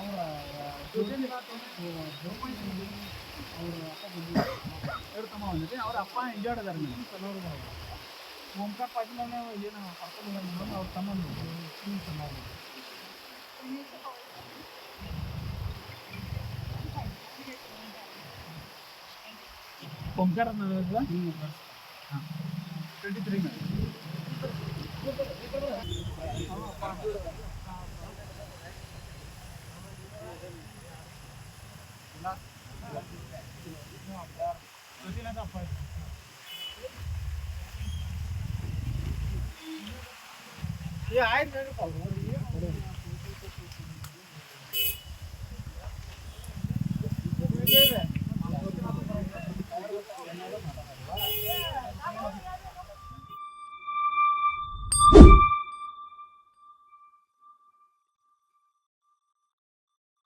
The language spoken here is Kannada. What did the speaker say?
ಅವರು ಅವರ ಅಪ್ಪ ಎರಡು ತಮ್ಮ ಬಂದಿದೆ ಅವ್ರ ಅಪ್ಪ ಎಂಜಾಯ್ ಅದಾರ ಓಂಕಾರ ಪಾಟೀಲ್ ಅವನೇ ಏನು ಕರ್ಕೊಂಡು ಅವ್ರ ತಮ್ಮ ಚೆನ್ನಾಗಿ ಓಂಕಾರ ಟ್ವೆಂಟಿ ತ್ರೀ એ આઈ ને